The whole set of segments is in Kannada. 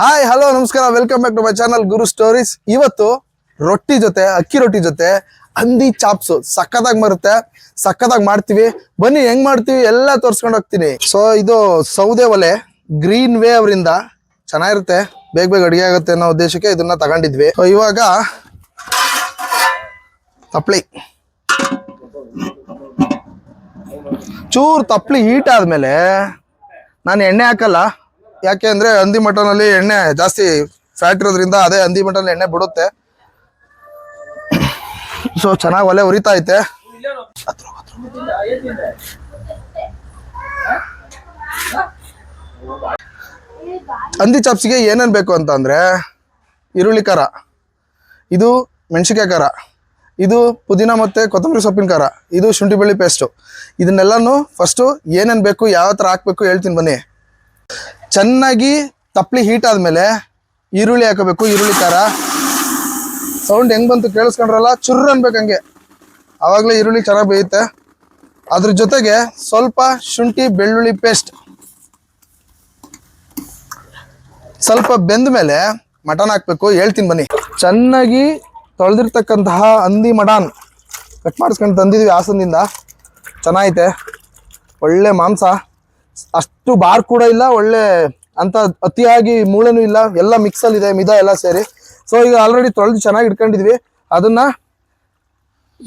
ಹಾಯ್ ಹಲೋ ನಮಸ್ಕಾರ. Welcome back to my channel Guru stories ಇವತ್ತು ರೊಟ್ಟಿ ಜೊತೆ, ಅಕ್ಕಿ ರೊಟ್ಟಿ ಜೊತೆ, ಹಂದಿ ಚಾಪ್ಸು. ಸಕ್ಕತ್ತಾಗಿ ಬರುತ್ತೆ. ಸಕ್ಕದಾಗಿ ಮಾಡ್ತೀವಿ. ಬನ್ನಿ, ಹೆಂಗ್ ಮಾಡ್ತೀವಿ? ಎಲ್ಲ ತೋರ್ಸ್ಕೊಂಡು ಹೋಗ್ತೀನಿ. ಸೊ ಇದು ಸೌದೆ ಒಲೆ ಗ್ರೀನ್ ವೇ ಅವರಿಂದ ಚೆನ್ನಾಗಿರುತ್ತೆ. ಬೇಗ ಬೇಗ ಅಡುಗೆ ಆಗುತ್ತೆ ಅನ್ನೋ ಉದ್ದೇಶಕ್ಕೆ ಇದನ್ನ ತಗೊಂಡಿದ್ವಿ. ಸೊ ಇವಾಗ ತಪ್ಲಿ. ಚೂರು ತಪ್ಲಿ ಹೀಟ್ ಆದ್ಮೇಲೆ ನಾನು ಎಣ್ಣೆ ಹಾಕಲ್ಲ. ಯಾಕೆ ಅಂದ್ರೆ ಹಂದಿ ಮಟನಲ್ಲಿ ಎಣ್ಣೆ ಜಾಸ್ತಿ ಫ್ಯಾಟ್ ಇರೋದ್ರಿಂದ ಅದೇ ಹಂದಿ ಮಟನ್ ಎಣ್ಣೆ ಬಿಡುತ್ತೆ. ಸೊ ಚೆನ್ನಾಗಿ ಒಲೆ ಉರಿತಾ ಐತೆ. ಹಂದಿ ಚಾಪ್ಸ್ಗೆ ಏನೇನು ಬೇಕು ಅಂತ ಅಂದ್ರೆ ಈರುಳ್ಳಿ ಖಾರ, ಇದು ಮೆಣಸಿಕಾಯಿ ಖಾರ, ಇದು ಪುದೀನ ಮತ್ತು ಕೊತ್ತಂಬರಿ ಸೊಪ್ಪಿನ ಖಾರ, ಇದು ಶುಂಠಿ ಬೆಳ್ಳಿ ಪೇಸ್ಟು ಇದನ್ನೆಲ್ಲನೂ ಫಸ್ಟು ಏನೇನು ಬೇಕು, ಯಾವ ಥರ ಹಾಕ್ಬೇಕು ಹೇಳ್ತೀನಿ ಬನ್ನಿ. ಚೆನ್ನಾಗಿ ತಪ್ಪಲಿ ಹೀಟ್ ಆದಮೇಲೆ ಈರುಳ್ಳಿ ಹಾಕಬೇಕು, ಈರುಳ್ಳಿ ಖಾರ. ಸೌಂಡ್ ಹೆಂಗ್ ಬಂತು ಕೇಳಿಸ್ಕೊಂಡ್ರಲ್ಲ? ಚುರ್ರ ಅನ್ಬೇಕು ಹಂಗೆ. ಆವಾಗಲೇ ಈರುಳ್ಳಿ ಚೆನ್ನಾಗಿ ಬೇಯುತ್ತೆ. ಅದ್ರ ಜೊತೆಗೆ ಸ್ವಲ್ಪ ಶುಂಠಿ ಬೆಳ್ಳುಳ್ಳಿ ಪೇಸ್ಟ್ ಸ್ವಲ್ಪ ಬೆಂದ ಮೇಲೆ ಮಟನ್ ಹಾಕಬೇಕು. ಹೇಳ್ತೀನಿ ಬನ್ನಿ. ಚೆನ್ನಾಗಿ ತೊಳೆದಿರ್ತಕ್ಕಂತಹ ಹಂದಿ ಮಟನ್ ಕಟ್ ಮಾಡಿಸ್ಕೊಂಡು ತಂದಿದ್ವಿ ಹಾಸನದಿಂದ. ಚೆನ್ನಾಗೈತೆ. ಒಳ್ಳೆ ಮಾಂಸ. ಅಷ್ಟು ಬಾರ್ ಕೂಡ ಇಲ್ಲ, ಒಳ್ಳೆ ಅಂತ ಅತಿಯಾಗಿ ಮೂಳೆನೂ ಇಲ್ಲ, ಎಲ್ಲ ಮಿಕ್ಸಲ್ಲಿ ಇದೆ, ಮಿದ ಎಲ್ಲ ಸೇರಿ. ಸೊ ಈಗ ಆಲ್ರೆಡಿ ತೊಳೆದು ಚೆನ್ನಾಗಿ ಇಟ್ಕೊಂಡಿದ್ವಿ. ಅದನ್ನ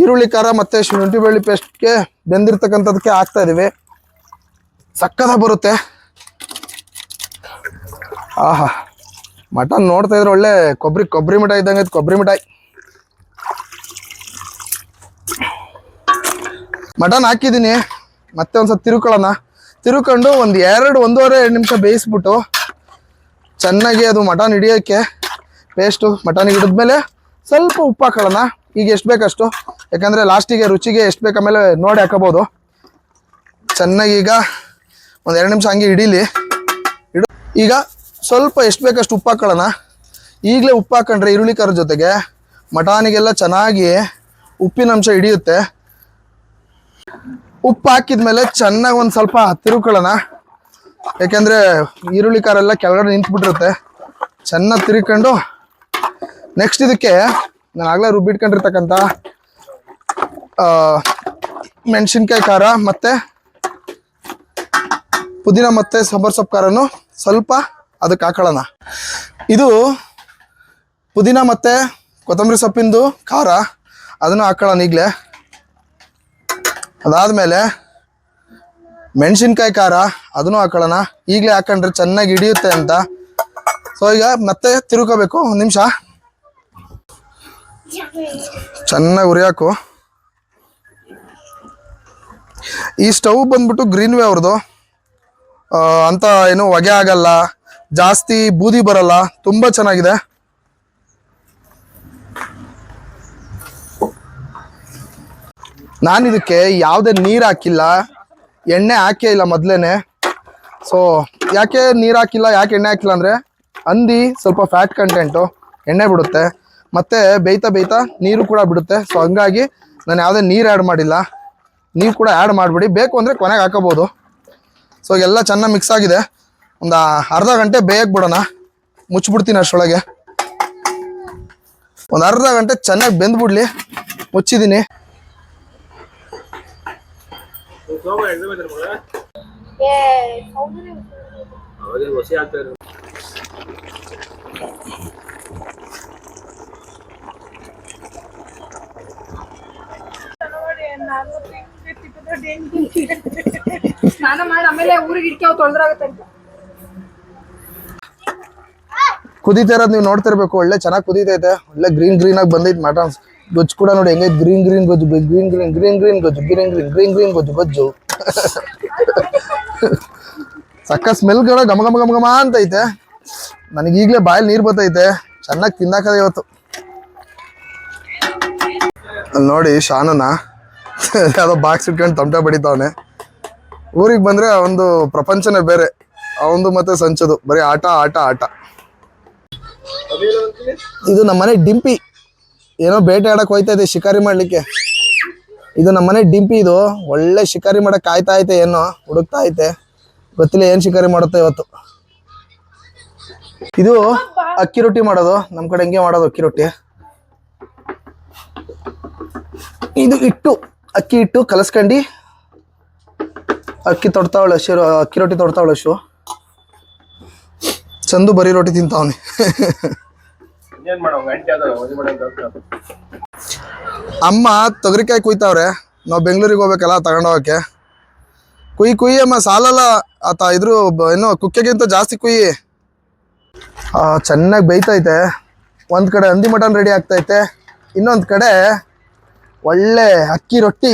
ಈರುಳ್ಳಿ, ಖಾರ ಮತ್ತೆ ಶುಂಠಿ ಬೆಳ್ಳಿ ಪೇಸ್ಟ್ಗೆ ಬೆಂದಿರ್ತಕ್ಕಂಥದಕ್ಕೆ ಹಾಕ್ತಾ ಇದ್ದೀವಿ ಸಕ್ಕದ ಬರುತ್ತೆ. ಆಹಾ, ಮಟನ್ ನೋಡ್ತಾ ಇದ್ರೆ ಒಳ್ಳೆ ಕೊಬ್ಬರಿ ಕೊಬ್ಬರಿ ಮಿಠಾಯಿ ಇದ್ದಂಗೆ ಕೊಬ್ಬರಿ ಮಿಠಾಯಿ. ಮಟನ್ ಹಾಕಿದ್ದೀನಿ. ಮತ್ತೆ ಒಂದ್ಸತಿ ತಿರುಕೊಳ್ಳೋಣ. ತಿರುಕೊಂಡು ಒಂದು ಎರಡು ಒಂದೂವರೆ ಎರಡು ನಿಮಿಷ ಬೇಯಿಸ್ಬಿಟ್ಟು ಚೆನ್ನಾಗಿ ಅದು ಮಟನ್ ಹಿಡಿಯೋಕ್ಕೆ ಪೇಸ್ಟು ಮಟನ್ ಹಿಡಿದ್ಮೇಲೆ ಸ್ವಲ್ಪ ಉಪ್ಪು ಹಾಕೊಳ್ಳೋಣ. ಈಗ ಎಷ್ಟು ಬೇಕಷ್ಟು? ಯಾಕಂದರೆ ಲಾಸ್ಟಿಗೆ ರುಚಿಗೆ ಎಷ್ಟು ಬೇಕು ಆಮೇಲೆ ನೋಡಿ ಹಾಕೋಬೋದು ಚೆನ್ನಾಗಿ ಈಗ ಒಂದು ಎರಡು ನಿಮಿಷ ಹಂಗೆ ಹಿಡೀಲಿ. ಇಡು ಈಗ ಸ್ವಲ್ಪ ಎಷ್ಟು ಬೇಕಷ್ಟು ಉಪ್ಪು ಹಾಕೊಳ್ಳೋಣ. ಈಗಲೇ ಉಪ್ಪು ಹಾಕೊಂಡ್ರೆ ಈರುಳ್ಳಿ ಕರ ಜೊತೆಗೆ ಮಟಾನಿಗೆಲ್ಲ ಚೆನ್ನಾಗಿ ಉಪ್ಪಿನಂಶ ಹಿಡಿಯುತ್ತೆ. ಉಪ್ಪು ಹಾಕಿದ್ಮೇಲೆ ಚೆನ್ನಾಗಿ ಒಂದು ಸ್ವಲ್ಪ ತಿರುಕೊಳ್ಳೋಣ. ಯಾಕೆಂದರೆ ಈರುಳ್ಳಿ ಕಾರೆಲ್ಲ ಕೆಳಗಡೆ ನಿಂತ್ಬಿಟ್ಟಿರುತ್ತೆ. ಚೆನ್ನಾಗಿ ತಿರುಕೊಂಡು ನೆಕ್ಸ್ಟ್ ಇದಕ್ಕೆ ನಾನು ಆಗಲೇ ರುಬ್ಬಿಟ್ಕೊಂಡಿರ್ತಕ್ಕಂಥ ಮೆಣಸಿನ್ಕಾಯಿ ಖಾರ ಮತ್ತು ಪುದೀನ ಮತ್ತು ಸಾಂಬಾರು ಸೊಪ್ಪು ಖಾರನು ಸ್ವಲ್ಪ ಅದಕ್ಕೆ ಹಾಕೊಳ್ಳೋಣ. ಇದು ಪುದೀನ ಮತ್ತು ಕೊತ್ತಂಬರಿ ಸೊಪ್ಪಿಂದು ಖಾರ. ಅದನ್ನು ಹಾಕೊಳ್ಳೋಣ ಈಗಲೇ. ಅದಾದಮೇಲೆ ಮೆಣಸಿನ್ಕಾಯಿ ಖಾರ, ಅದನ್ನು ಹಾಕೊಳ್ಳೋಣ. ಈಗಲೇ ಹಾಕೊಂಡ್ರೆ ಚೆನ್ನಾಗಿ ಹಿಡಿಯುತ್ತೆ ಅಂತ. ಸೊ ಈಗ ಮತ್ತೆ ತಿರುಕೋಬೇಕು. ಒಂದು ನಿಮಿಷ. ಚೆನ್ನಾಗಿ ಉರಿಯಾಕು ಈ ಸ್ಟವ್ ಬಂದ್ಬಿಟ್ಟು ಗ್ರೀನ್ ವೇ ಅವ್ರದ್ದು. ಅಂತ ಏನು ಹೊಗೆ ಆಗಲ್ಲ. ಜಾಸ್ತಿ ಬೂದಿ ಬರಲ್ಲ. ತುಂಬ ಚೆನ್ನಾಗಿದೆ. ನಾನು ಇದಕ್ಕೆ ಯಾವುದೇ ನೀರು ಹಾಕಿಲ್ಲ. ಎಣ್ಣೆ ಹಾಕೇ ಇಲ್ಲ ಮೊದಲೇ ಸೊ ಯಾಕೆ ನೀರು ಹಾಕಿಲ್ಲ, ಯಾಕೆ ಎಣ್ಣೆ ಹಾಕಿಲ್ಲ ಅಂದರೆ ಹಂದಿ ಸ್ವಲ್ಪ ಫ್ಯಾಟ್ ಕಂಟೆಂಟು ಎಣ್ಣೆ ಬಿಡುತ್ತೆ. ಮತ್ತು ಬೇಯ್ತಾ ಬೇಯ್ತಾ ನೀರು ಕೂಡ ಬಿಡುತ್ತೆ. ಸೊ ಹಂಗಾಗಿ ನಾನು ಯಾವುದೇ ನೀರು ಆ್ಯಡ್ ಮಾಡಿಲ್ಲ. ನೀವು ಕೂಡ ಆ್ಯಡ್ ಮಾಡಿಬಿಡಿ. ಬೇಕು ಅಂದರೆ ಕೊನೆಗೆ ಹಾಕೋಬೋದು. ಸೊ ಎಲ್ಲ ಚೆನ್ನಾಗಿ ಮಿಕ್ಸ್ ಆಗಿದೆ. ಒಂದು ಅರ್ಧ ಗಂಟೆ ಬೇಯಕ್ಕೆ ಬಿಡೋಣ. ಮುಚ್ಚಿಬಿಡ್ತೀನಿ ಅಷ್ಟರೊಳಗೆ. ಒಂದು ಅರ್ಧ ಗಂಟೆ ಚೆನ್ನಾಗಿ ಬೆಂದ್ಬಿಡ್ಲಿ. ಮುಚ್ಚಿದ್ದೀನಿ ಸ್ನಾನ ಮಾಡಿ ಆಮೇಲೆ ಊರಿಗೆ ಇಟ್ಕೆ ತೊಂದ್ರಾಗತ್ತೆ ಅಂತ. ಕುದೀತಾ ಇರೋದು ನೀವು ನೋಡ್ತಿರ್ಬೇಕು ಒಳ್ಳೆ ಚೆನ್ನಾಗಿ ಕುದೀತೈತೆ ಒಳ್ಳೆ ಗ್ರೀನ್ ಗ್ರೀನ್ ಆಗಿ ಬಂದೈತೆ ಮಟನ್ ಗೊಜ್ಜು ಕೂಡ ನೋಡಿ ಹೆಂಗೈತೆ ಗ್ರೀನ್ ಗ್ರೀನ್ ಗೊಜ್ಜು ಗ್ರೀನ್ ಗ್ರೀನ್ ಗ್ರೀನ್ ಗ್ರೀನ್ ಗೊಜ್ಜು ಗ್ರೀನ್ ಗ್ರೀನ್ ಗ್ರೀನ್ ಗ್ರೀನ್ ಗೊಜ್ಜು ಗೊಜ್ಜು. ಸಕ್ಕ ಸ್ಮೆಲ್ ಕೂಡ ಗಮ ಗಮ ಗಮ ಘಮ ಅಂತ ಐತೆ. ನನಗೆ ಈಗಲೇ ಬಾಯಲ್ಲಿ ನೀರು ಬರ್ತೈತೆ. ಚೆನ್ನಾಗಿ ತಿನ್ನಕದ ಇವತ್ತು. ಅಲ್ಲಿ ನೋಡಿ ಶಾನನ. ಯಾವುದೋ ಬಾಕ್ಸ್ ಇಟ್ಕೊಂಡು ತಮಟೆ ಬಡಿತಾವನೆ. ಊರಿಗೆ ಬಂದರೆ ಒಂದು ಪ್ರಪಂಚನೇ ಬೇರೆ. ಅವಂದು ಮತ್ತೆ ಸಂಚದು. ಬರೀ ಆಟ ಆಟ ಆಟ. ಇದು ನಮ್ಮನೆ ಡಿಂಪಿ. ಏನೋ ಬೇಟೆ ಆಡಕ್ ಹೋಯ್ತಾ ಇದೆ, ಶಿಕಾರಿ ಮಾಡ್ಲಿಕ್ಕೆ. ಇದು ನಮ್ಮನೆ ಡಿಂಪಿ ಇದು. ಒಳ್ಳೆ ಶಿಕಾರಿ ಮಾಡಕ್ ಕಾಯ್ತಾ ಐತೆ ಏನೋ, ಹುಡುಕ್ತಾ ಐತೆ. ಗೊತ್ತಿಲ್ಲ ಏನ್ ಶಿಕಾರಿ ಮಾಡುತ್ತೆ ಇವತ್ತು. ಇದು ಅಕ್ಕಿ ರೊಟ್ಟಿ ಮಾಡೋದು ನಮ್ಮ ಕಡೆ ಹಂಗೆ ಮಾಡೋದು ಅಕ್ಕಿ ರೊಟ್ಟಿ. ಇದು ಇಟ್ಟು, ಅಕ್ಕಿ ಇಟ್ಟು ಕಲಸ್ಕಂಡಿ. ಅಕ್ಕಿ ತೊಡ್ತಾವಳೆ, ಶಿರು, ಅಕ್ಕಿ ರೊಟ್ಟಿ ತೊಡ್ತಾವಳೆ ಶು ಚಂದು ಬರೀ ರೊಟ್ಟಿ ತಿಂತಾವನೆ. ಅಮ್ಮ ತೊಗರಿಕಾಯಿ ಕುಯ್ತಾವ್ರೆ. ನಾವು ಬೆಂಗಳೂರಿಗೆ ಹೋಗ್ಬೇಕಲ್ಲ ತಗೊಂಡೋಗಕ್ಕೆ ಕುಯ್ ಕುಯ್ಯಿ ಅಮ್ಮ, ಸಾಲಲ್ಲ. ಆತ ಇದ್ರು ಏನು ಕುಕ್ಕೆಗಿಂತ ಜಾಸ್ತಿ ಕುಯ್ಯಿ ಚೆನ್ನಾಗಿ ಬೇಯ್ತೈತೆ. ಒಂದು ಕಡೆ ಹಂದಿ ಮಟನ್ ರೆಡಿ ಆಗ್ತೈತೆ. ಇನ್ನೊಂದು ಕಡೆ ಒಳ್ಳೆ ಅಕ್ಕಿ ರೊಟ್ಟಿ,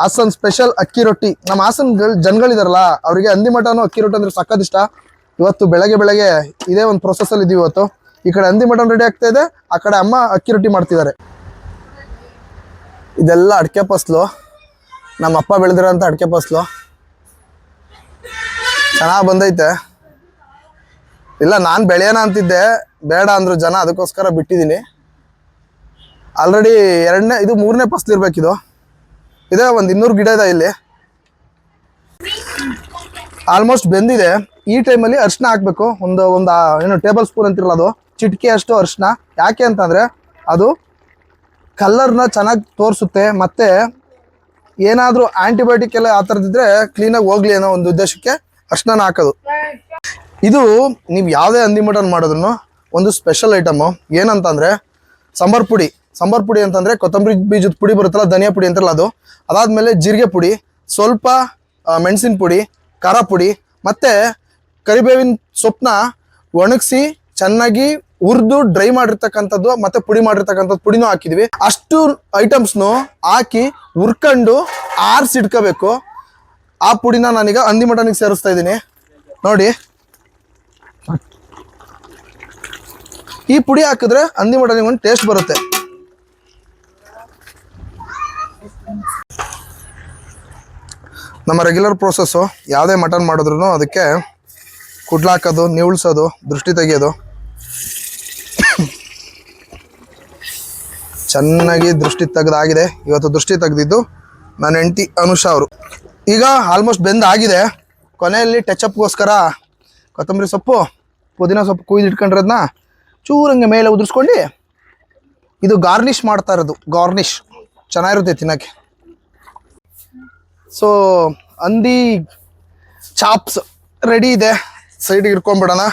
ಹಾಸನ್ ಸ್ಪೆಷಲ್ ಅಕ್ಕಿ ರೊಟ್ಟಿ. ನಮ್ಮ ಹಾಸನ್ ಜನಗಳಿದಾರಲ್ಲ, ಅವರಿಗೆ ಹಂದಿ ಮಟನು ಅಕ್ಕಿ ರೊಟ್ಟಿ ಅಂದ್ರೆ ಸಖತ್ ಇಷ್ಟ. ಇವತ್ತು ಬೆಳಗ್ಗೆ ಬೆಳಗ್ಗೆ ಇದೇ ಒಂದು ಪ್ರೊಸೆಸಲ್ಲಿ ಇದೀವಿ ಇವತ್ತು. ಈ ಕಡೆ ಹಂದಿ ಮಟನ್ ರೆಡಿ ಆಗ್ತಾ ಇದೆ. ಆ ಕಡೆ ಅಮ್ಮ ಅಕ್ಕಿ ರೊಟ್ಟಿ ಮಾಡ್ತಿದ್ದಾರೆ. ಇದೆಲ್ಲ ಅಡಿಕೆ ಫಸ್ಲು. ನಮ್ಮ ಅಪ್ಪ ಬೆಳೆದಿರೋಂಥ ಅಡಿಕೆ ಫಸ್ಲು. ಚೆನ್ನಾಗಿ ಬಂದೈತೆ. ಇಲ್ಲ, ನಾನು ಬೆಳೆಯೋಣ ಅಂತಿದ್ದೆ. ಬೇಡ ಅಂದರು ಜನ, ಅದಕ್ಕೋಸ್ಕರ ಬಿಟ್ಟಿದ್ದೀನಿ. ಆಲ್ರೆಡಿ ಎರಡನೇ, ಇದು ಮೂರನೇ ಫಸ್ಲು ಇರಬೇಕಿದು. ಇದೆ, ಒಂದು ಇನ್ನೂರು ಗಿಡ ಇದೆ ಇಲ್ಲಿ. ಆಲ್ಮೋಸ್ಟ್ ಬೆಂದಿದೆ. ಈ ಟೈಮಲ್ಲಿ ಅರ್ಶಿನ ಹಾಕಬೇಕು. ಒಂದು ಒಂದು ಏನು ಟೇಬಲ್ ಸ್ಪೂನ್ ಅಂತಿರಲ್ಲ ಅದು. ಚಿಟಿಕೆ ಅಷ್ಟು ಅರಿಶಿನ. ಯಾಕೆ ಅಂತಂದರೆ ಅದು ಕಲ್ಲರ್ನ ಚೆನ್ನಾಗಿ ತೋರಿಸುತ್ತೆ, ಮತ್ತೆ ಏನಾದರೂ ಆ್ಯಂಟಿಬಯೋಟಿಕ್ ಎಲ್ಲ ಆ ಥರದಿದ್ರೆ ಕ್ಲೀನಾಗಿ ಹೋಗ್ಲಿ ಅನ್ನೋ ಒಂದು ಉದ್ದೇಶಕ್ಕೆ ಅರ್ಶನ ಹಾಕೋದು. ಇದು ನೀವು ಯಾವುದೇ ಹಂದಿ ಮಟನ್ ಮಾಡಿದ್ರು ಒಂದು ಸ್ಪೆಷಲ್ ಐಟಮು ಏನಂತಂದರೆ ಸಾಂಬಾರ್ ಪುಡಿ. ಸಾಂಬಾರ್ ಪುಡಿ ಅಂತಂದರೆ ಕೊತ್ತಂಬರಿ ಬೀಜದ ಪುಡಿ ಬರುತ್ತಲ್ಲ, ಧನಿಯಾ ಪುಡಿ ಅಂತಾರಲ್ಲ ಅದು. ಅದಾದಮೇಲೆ ಜೀರಿಗೆ ಪುಡಿ, ಸ್ವಲ್ಪ ಮೆಣಸಿನ ಪುಡಿ, ಖಾರ ಪುಡಿ, ಮತ್ತು ಕರಿಬೇವಿನ ಸೊಪ್ಪನ್ನ ಒಣಗಿಸಿ ಚೆನ್ನಾಗಿ ಹುರಿದು ಡ್ರೈ ಮಾಡಿರ್ತಕ್ಕಂಥದ್ದು ಮತ್ತೆ ಪುಡಿ ಮಾಡಿರ್ತಕ್ಕಂಥದ್ದು ಪುಡಿನೂ ಹಾಕಿದ್ವಿ. ಅಷ್ಟು ಐಟಮ್ಸ್ನು ಹಾಕಿ ಹುರ್ಕೊಂಡು ಆರಿಸಿಡ್ಕೋಬೇಕು ಆ ಪುಡಿನ ನಾನೀಗ ಹಂದಿ ಮಟನಿಗೆ ಸೇರಿಸ್ತಾ ಇದ್ದೀನಿ. ನೋಡಿ. ಈ ಪುಡಿ ಹಾಕಿದ್ರೆ ಹಂದಿ ಮಟನಿಗೆ ಒಂದು ಟೇಸ್ಟ್ ಬರುತ್ತೆ. ನಮ್ಮ ರೆಗ್ಯುಲರ್ ಪ್ರೋಸೆಸ್ಸು ಯಾವುದೇ ಮಟನ್ ಮಾಡಿದ್ರು ಅದಕ್ಕೆ ಕುಡ್ಲಾಕೋದು, ನೀವುಳ್ಸೋದು, ದೃಷ್ಟಿ ತೆಗೆಯೋದು. ಚೆನ್ನಾಗಿ ದೃಷ್ಟಿ ತೆಗೆದಾಗಿದೆ. ಇವತ್ತು ದೃಷ್ಟಿ ತೆಗೆದಿದ್ದು ನನ್ನ ಹೆಂಡತಿ ಅನುಷಾ ಅವರು. ಈಗ ಆಲ್ಮೋಸ್ಟ್ ಬೆಂದಾಗಿದೆ ಕೊನೆಯಲ್ಲಿ ಟಚಪ್ಗೋಸ್ಕರ ಕೊತ್ತಂಬರಿ ಸೊಪ್ಪು, ಪುದೀನ ಸೊಪ್ಪು ಕುಯ್ದು ಇಟ್ಕೊಂಡಿರೋದನ್ನ ಚೂರಂಗೆ ಮೇಲೆ ಉದುರಿಸ್ಕೊಂಡು ಇದು ಗಾರ್ನಿಷ್ ಮಾಡ್ತಾ ಇರೋದು. ಗಾರ್ನಿಷ್ ಚೆನ್ನಾಗಿರುತ್ತೆ ತಿನ್ನೋಕ್ಕೆ. ಸೊ ಹಂದಿ ಚಾಪ್ಸ್ ರೆಡಿ ಇದೆ. ಸೈಡಿಗೆ ಇಟ್ಕೊಂಡ್ಬಿಡೋಣ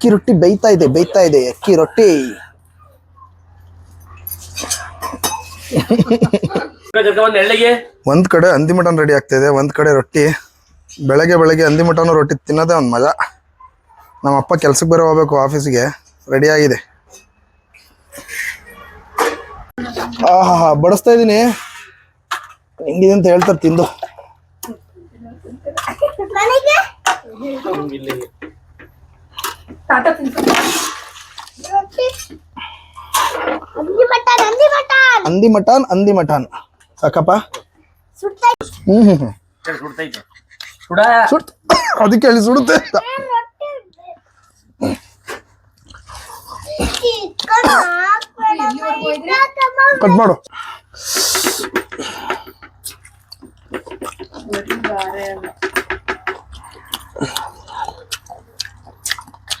ಅಕ್ಕಿ ರೊಟ್ಟಿ ಬೇಯ್ತಾ ಇದೆ ಬೇಯ್ತಾ ಇದೆ ಅಕ್ಕಿ ರೊಟ್ಟಿ. ಒಂದು ಕಡೆ ಹಂದಿ ಮಟನ್ ರೆಡಿ ಆಗ್ತಾ ಇದೆ ಒಂದ್ ಕಡೆ ರೊಟ್ಟಿ. ಬೆಳಗ್ಗೆ ಬೆಳಗ್ಗೆ ಹಂದಿ ಮಟನ್ ರೊಟ್ಟಿ ತಿನ್ನೋದೇ ಒಂದು ಮಜಾ. ನಮ್ಮ ಅಪ್ಪ ಕೆಲ್ಸಕ್ಕೆ ಬೇರೆ ಹೋಗ್ಬೇಕು ಆಫೀಸ್ಗೆ ರೆಡಿ ಆಗಿದೆ. ಆಹಾ ಬಡಿಸ್ತಾ ಇದ್ದೀನಿ ಹೆಂಗಿದೆ ಅಂತ ಹೇಳ್ತಾರೆ ತಿಂದು. ತಾತ ತಿನ್ಸು ಹಂದಿ ಮಟನ್ ಹಂದಿ ಮಟನ್ ಹಂದಿ ಮಟನ್ ಹಂದಿ ಮಟನ್ ಸಾಕಪ್ಪ ಹ್ಮ್ ಹ್ಮ್ ಹ್ಮ್ ಸುಡ್ತೈತೆ ಸುಡ ಸುಡ್ತ ಅದಕ್ಕೆ ಹೇಳಿ ಸುಡುತ್ತೆ ಅಂತ. ಕಟ್ ಮಾಡು.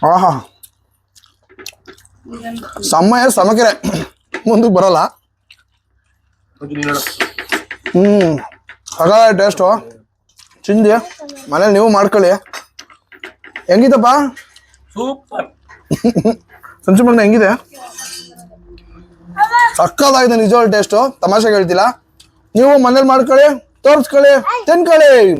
ಆಹಾ. ಸಮಯ ಸಮಕೆರೆ. ಮುಂದಕ್ಕೆ ಬರಲ್ಲ. ಹ್ಞೂ ಹ್ಮ್. ಹಾಗ ಟೇಸ್ಟು ಚಿಂದಿ ಮನೇಲಿ ನೀವು ಮಾಡ್ಕೊಳ್ಳಿ. ಹೆಂಗಿದಪ್ಪ? ಸೂಪರ್. ಸಂಚು ಮಣ್ಣ ಹೆಂಗಿದೆ? ಸಕ್ಕದಾಗಿದೆ ನಿಜವಾದ ಟೇಸ್ಟು ತಮಾಷೆಗೆ ಹೇಳ್ತಿಲ್ಲ. ನೀವು ಮನೇಲಿ ಮಾಡ್ಕೊಳ್ಳಿ ತೋರಿಸ್ಕೊಳ್ಳಿ ತಿನ್ಕೊಳ್ಳಿ.